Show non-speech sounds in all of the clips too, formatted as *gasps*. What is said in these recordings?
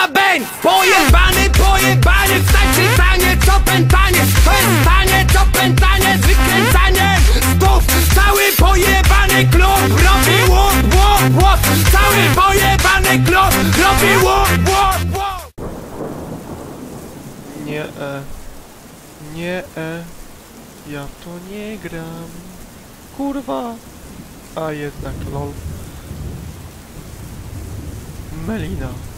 kurwa Pojebany, pojebany, wstańcie stanie, co pętanie To jest stanie, co pętanie, wykręcanie Stów, cały pojebany klub robi łop, łop, łop Cały pojebany klub robi łop, łop, łop Nie, e. Nie, e. Ja to nie gram. Kurwa. A jednak, lol. Melina.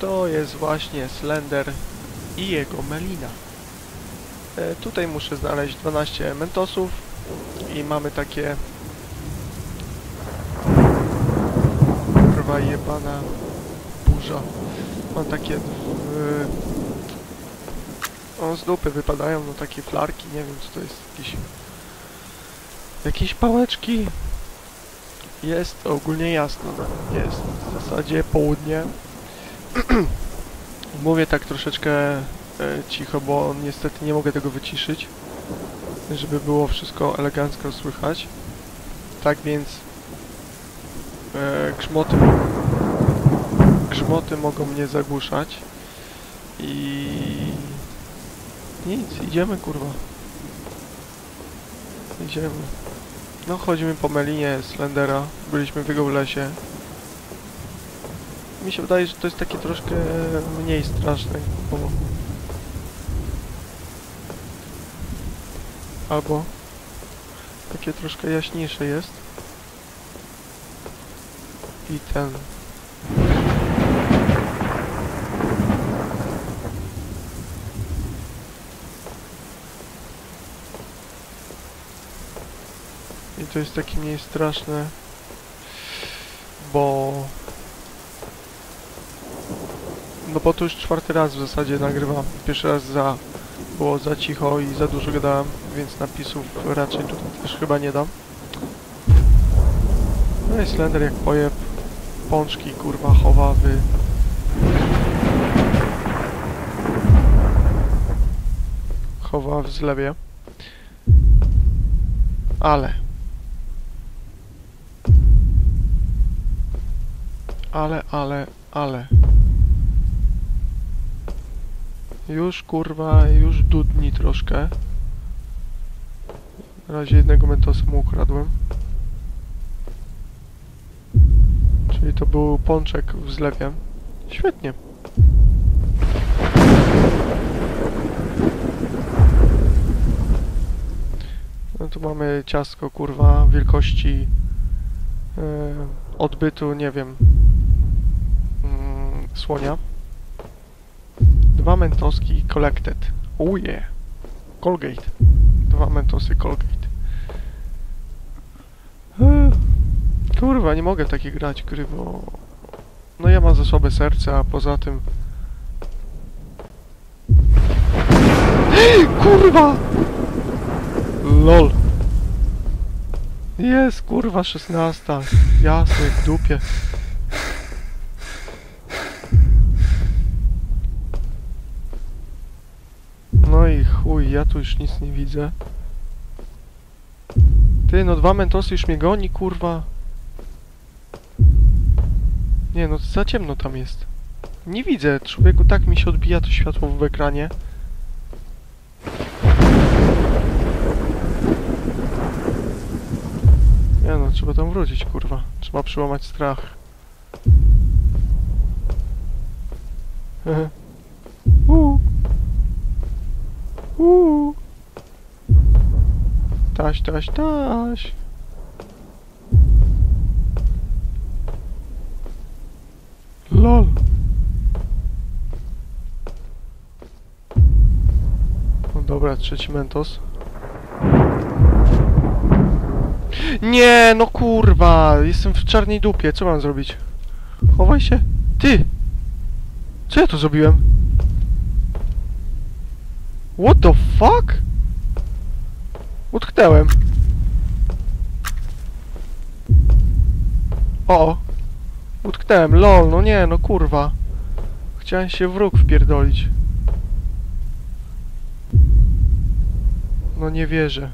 To jest właśnie Slender i jego Melina. E, tutaj muszę znaleźć 12 mentosów i mamy takie kurwa jebana burza. Mam takie... Yy, o, z dupy wypadają, no takie flarki, nie wiem co to jest, jakieś... Jakieś pałeczki. Jest ogólnie jasno, no, jest w zasadzie południe. *clears throat* Mówię tak troszeczkę e, cicho, bo niestety nie mogę tego wyciszyć, żeby było wszystko elegancko słychać. Tak więc e, grzmoty grzmoty mogą mnie zagłuszać i nic, idziemy kurwa. Idziemy. No chodzimy po Melinie Slendera, byliśmy w jego lesie. Mi się wydaje, że to jest takie troszkę mniej straszne, bo... Albo takie troszkę jaśniejsze jest. I ten I to jest takie mniej straszne, bo... No bo to już czwarty raz w zasadzie nagrywam. Pierwszy raz za... było za cicho i za dużo gadałem, więc napisów raczej tutaj też chyba nie dam. No i Slender jak pojeb. Pączki kurwa chowawy. Chowa w zlewie. Ale... Ale, ale, ale. Już kurwa, już dudni troszkę. Na razie jednego mentosa mu ukradłem. Czyli to był pączek w zlewie. Świetnie. No tu mamy ciastko kurwa wielkości e, odbytu, nie wiem, mm, słonia. Dwa mentoski collected. Oh yeah. Colgate. Dwa mentosy Colgate. Kurwa, nie mogę w takie grać gry, bo... No ja mam za słabe serce, a poza tym... *gasps* Kurwa! LOL. Jest, kurwa, 16. Jasne, w dupie. No i chuj, ja tu już nic nie widzę. Ty, no dwa mentosy już mnie goni, kurwa. Nie, no za ciemno tam jest. Nie widzę, człowieku, tak mi się odbija to światło w ekranie. Nie no, trzeba tam wrócić, kurwa. Trzeba przełamać strach. Hehe. Uuu. Uuu. Taś, taś, taś. LOL. No dobra, trzeci mentos. Nie, no kurwa, jestem w czarnej dupie, co mam zrobić? Chowaj się. Ty! Co ja tu zrobiłem? What the fuck? Utknęłem. O! Utknąłem, lol, no nie, no kurwa. Chciałem się w róg wpierdolić. No nie wierzę.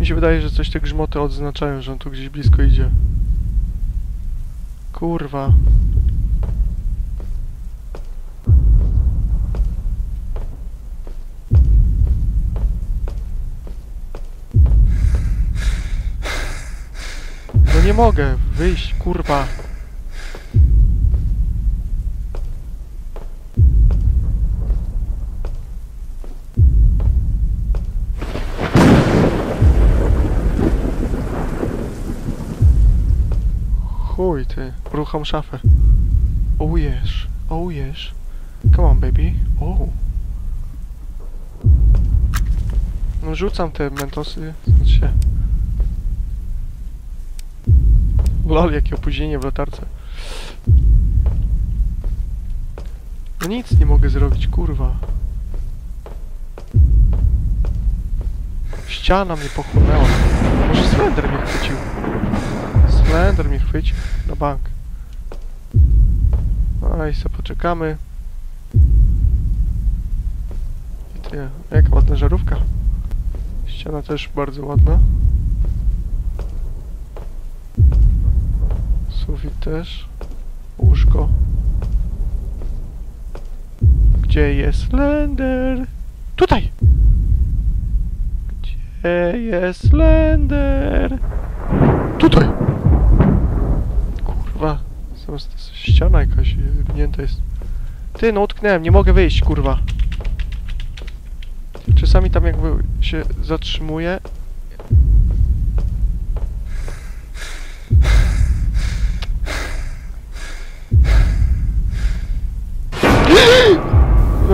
Mi się wydaje, że coś te grzmoty odznaczają, że on tu gdzieś blisko idzie. Kurwa. No nie mogę wyjść, kurwa. Chuj ty, rucham szafę. Oh yes, oh yes. Come on baby, oh. No rzucam te mentosy, się. Lol, jakie opóźnienie w latarce. No nic nie mogę zrobić, kurwa. Ściana mnie pochłonęła. Może Slender mnie chwycił. Slender mnie chwycił na bank. No i sobie poczekamy. I. Jaka ładna żarówka. Ściana też bardzo ładna. Sufit też. Łóżko. Gdzie jest Slender? Tutaj! Gdzie jest Slender? Tutaj! Kurwa. Zaraz to jest ściana jakaś wygnięta jest. Ty, no utknąłem, nie mogę wyjść, kurwa. Czasami tam jakby się zatrzymuje.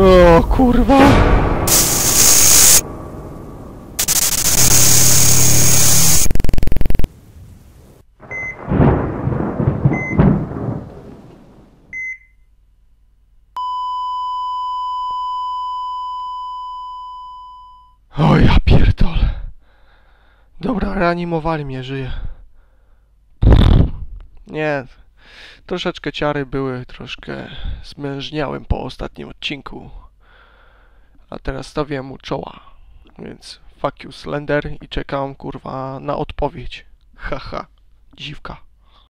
O, kurwa! O ja pierdolę. Dobra, reanimowali mnie, żyję. Nie, troszeczkę ciary były, troszkę zmężniałem po ostatnim odcinku. A teraz stawiam mu czoła. Więc fuck you Slender i czekam kurwa na odpowiedź. Haha, dziwka.